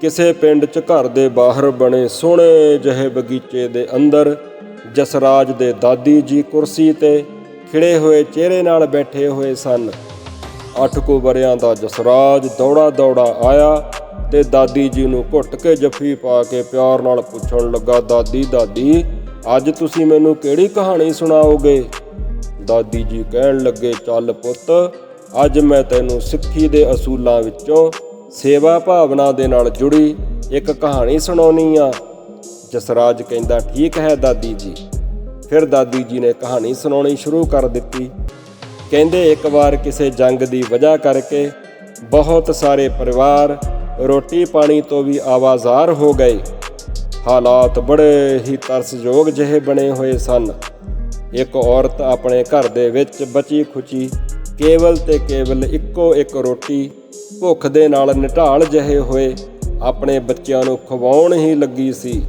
ਕਿਸੇ ਪਿੰਡ 'ਚ ਘਰ ਦੇ ਬਾਹਰ ਬਣੇ ਸੋਹਣੇ ਜਿਹੇ ਬਗੀਚੇ ਦੇ ਅੰਦਰ ਜਸਰਾਜ ਦੇ ਦਾਦੀ ਜੀ ਕੁਰਸੀ ਤੇ ਖਿੜੇ ਹੋਏ ਚਿਹਰੇ ਨਾਲ ਬੈਠੇ ਹੋਏ ਸਨ। ਅੱਠ ਕੁ ਵਰਿਆਂ ਦਾ ਜਸਰਾਜ ਦੌੜਾ ਦੌੜਾ ਆਇਆ ਤੇ ਦਾਦੀ ਜੀ ਨੂੰ ਘੁੱਟ ਕੇ ਜੱਫੀ ਪਾ ਕੇ ਪਿਆਰ ਨਾਲ ਪੁੱਛਣ ਲੱਗਾ, ਦਾਦੀ ਦਾਦੀ, ਅੱਜ ਤੁਸੀਂ ਮੈਨੂੰ ਕਿਹੜੀ ਕਹਾਣੀ ਸੁਣਾਓਗੇ? ਦਾਦੀ ਜੀ ਕਹਿਣ ਲੱਗੇ, ਚੱਲ ਪੁੱਤ, ਅੱਜ ਮੈਂ ਤੈਨੂੰ ਸਿੱਖੀ ਦੇ ਅਸੂਲਾਂ ਵਿੱਚੋਂ ਸੇਵਾ ਭਾਵਨਾ ਦੇ ਨਾਲ ਜੁੜੀ ਇੱਕ ਕਹਾਣੀ ਸੁਣਾਉਣੀ ਆ। ਜਸਰਾਜ ਕਹਿੰਦਾ, ਠੀਕ ਹੈ ਦਾਦੀ ਜੀ। ਫਿਰ ਦਾਦੀ ਜੀ ਨੇ ਕਹਾਣੀ ਸੁਣਾਉਣੀ ਸ਼ੁਰੂ ਕਰ ਦਿੱਤੀ। ਕਹਿੰਦੇ, ਇੱਕ ਵਾਰ ਕਿਸੇ ਜੰਗ ਦੀ ਵਜ੍ਹਾ ਕਰਕੇ ਬਹੁਤ ਸਾਰੇ ਪਰਿਵਾਰ ਰੋਟੀ ਪਾਣੀ ਤੋਂ ਵੀ ਆਵਾਜ਼ਾਰ ਹੋ ਗਏ। ਹਾਲਾਤ ਬੜੇ ਹੀ ਤਰਸਯੋਗ ਜਿਹੇ ਬਣੇ ਹੋਏ ਸਨ। ਇੱਕ ਔਰਤ ਆਪਣੇ ਘਰ ਦੇ ਵਿੱਚ ਬਚੀ ਖੁਚੀ, ਕੇਵਲ ਤੇ ਕੇਵਲ ਇੱਕੋ ਇੱਕ ਰੋਟੀ ਭੁੱਖ ਦੇ ਨਾਲ ਨਿਟਾਲ ਜਿਹੇ ਹੋਏ, ਆਪਣੇ ਬੱਚਿਆਂ ਨੂੰ ਖਵਾਉਣ ਹੀ ਲੱਗੀ ਸੀ।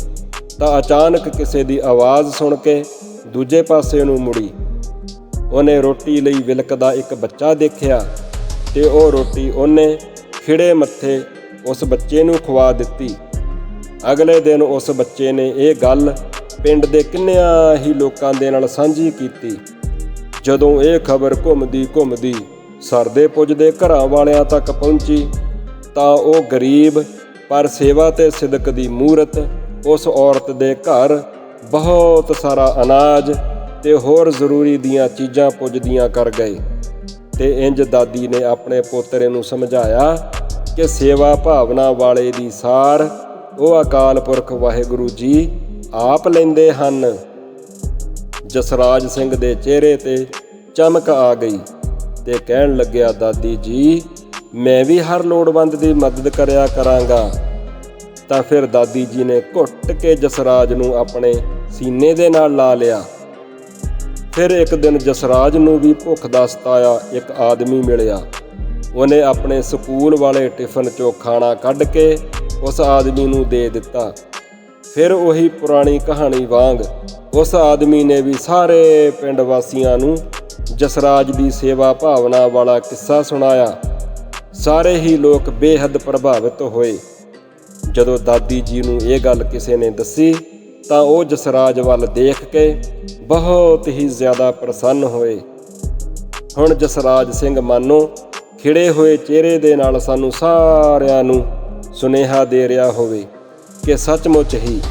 ਤਾਂ ਅਚਾਨਕ ਕਿਸੇ ਦੀ ਆਵਾਜ਼ ਸੁਣ ਕੇ ਦੂਜੇ ਪਾਸੇ ਨੂੰ ਮੁੜੀ। ਉਹਨੇ ਰੋਟੀ ਲਈ ਵਿਲਕਦਾ ਇੱਕ ਬੱਚਾ ਦੇਖਿਆ ਤੇ ਉਹ ਰੋਟੀ ਉਹਨੇ ਖਿੜੇ ਮੱਥੇ ਉਸ ਬੱਚੇ ਨੂੰ ਖਵਾ ਦਿੱਤੀ। ਅਗਲੇ ਦਿਨ ਉਸ ਬੱਚੇ ਨੇ ਇਹ ਗੱਲ ਪਿੰਡ ਦੇ ਕਿੰਨਿਆਂ ਹੀ ਲੋਕਾਂ ਦੇ ਨਾਲ ਸਾਂਝੀ ਕੀਤੀ। ਜਦੋਂ ਇਹ ਖਬਰ ਘੁੰਮਦੀ ਘੁੰਮਦੀ ਸਰਦੇ ਪੁੱਜਦੇ ਘਰਾਂ ਵਾਲਿਆਂ ਤੱਕ ਪਹੁੰਚੀ, ਤਾਂ ਉਹ ਗਰੀਬ ਪਰ ਸੇਵਾ ਤੇ ਸਿਦਕ ਦੀ ਮੂਰਤ, ਉਸ ਔਰਤ ਦੇ ਘਰ ਬਹੁਤ ਸਾਰਾ ਅਨਾਜ ਤੇ ਹੋਰ ਜ਼ਰੂਰੀ ਦੀਆਂ ਚੀਜ਼ਾਂ ਪੁੱਜਦੀਆਂ ਕਰ ਗਏ। ਤੇ ਇੰਜ ਦਾਦੀ ਨੇ ਆਪਣੇ ਪੋਤਰੇ ਨੂੰ ਸਮਝਾਇਆ ਕਿ ਸੇਵਾ ਭਾਵਨਾ ਵਾਲੇ ਦੀ ਸਾਰ ਉਹ ਅਕਾਲ ਪੁਰਖ ਵਾਹਿਗੁਰੂ ਜੀ ਆਪ ਲੈਂਦੇ ਹਨ। ਜਸਰਾਜ ਸਿੰਘ ਦੇ ਚਿਹਰੇ ਤੇ ਚਮਕ ਆ ਗਈ। ਤੇ ਕਹਿਣ ਲੱਗਿਆ, ਦਾਦੀ ਜੀ, ਮੈਂ ਵੀ ਹਰ ਲੋੜਵੰਦ ਦੀ ਮਦਦ ਕਰਿਆ ਕਰਾਂਗਾ। ਤਾਂ ਫਿਰ ਦਾਦੀ ਜੀ ਨੇ ਘੁੱਟ ਕੇ ਜਸਰਾਜ ਨੂੰ ਆਪਣੇ ਸੀਨੇ ਦੇ ਨਾਲ ਲਾ ਲਿਆ। ਫਿਰ ਇੱਕ ਦਿਨ ਜਸਰਾਜ ਨੂੰ ਵੀ ਭੁੱਖ ਦਾ ਸਤਾਇਆ, ਇੱਕ ਆਦਮੀ ਮਿਲਿਆ। ਉਹਨੇ ਆਪਣੇ ਸਕੂਲ ਵਾਲੇ ਟਿਫਨ ਚੋਂ ਖਾਣਾ ਕੱਢ ਕੇ ਉਸ ਆਦਮੀ ਨੂੰ ਦੇ ਦਿੱਤਾ। ਫਿਰ ਉਹੀ ਪੁਰਾਣੀ ਕਹਾਣੀ ਵਾਂਗ ਉਸ ਆਦਮੀ ਨੇ ਵੀ ਸਾਰੇ ਪਿੰਡ ਵਾਸੀਆਂ ਨੂੰ ਜਸਰਾਜ ਦੀ ਸੇਵਾ ਭਾਵਨਾ ਵਾਲਾ ਕਿੱਸਾ ਸੁਣਾਇਆ। ਸਾਰੇ ਹੀ ਲੋਕ ਬੇਹੱਦ ਪ੍ਰਭਾਵਿਤ ਹੋਏ। ਜਦੋਂ ਦਾਦੀ ਜੀ ਨੂੰ ਇਹ ਗੱਲ ਕਿਸੇ ਨੇ ਦੱਸੀ, ਤਾਂ ਉਹ ਜਸਰਾਜ ਵੱਲ ਦੇਖ ਕੇ ਬਹੁਤ ਹੀ ਜ਼ਿਆਦਾ ਪ੍ਰਸੰਨ ਹੋਏ। ਹੁਣ ਜਸਰਾਜ ਸਿੰਘ ਮਾਨੋ ਖਿੜੇ ਹੋਏ ਚਿਹਰੇ ਦੇ ਨਾਲ ਸਾਨੂੰ ਸਾਰਿਆਂ ਨੂੰ ਸੁਨੇਹਾ ਦੇ ਰਿਹਾ ਹੋਵੇ ਕਿ ਸੱਚਮੁੱਚ ਹੀ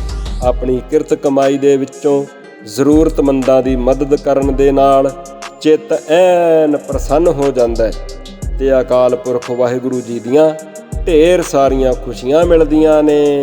ਆਪਣੀ ਕਿਰਤ ਕਮਾਈ ਦੇ ਵਿੱਚੋਂ ਜ਼ਰੂਰਤਮੰਦਾਂ ਦੀ ਮਦਦ ਕਰਨ ਦੇ ਨਾਲ ਚਿੱਤ ਐਨ ਪ੍ਰਸੰਨ ਹੋ ਜਾਂਦਾ ਹੈ। ਤੇ ਅਕਾਲ ਪੁਰਖ ਵਾਹਿਗੁਰੂ ਜੀ ਦੀਆਂ ਢੇਰ ਸਾਰੀਆਂ ਖੁਸ਼ੀਆਂ ਮਿਲਦੀਆਂ ਨੇ।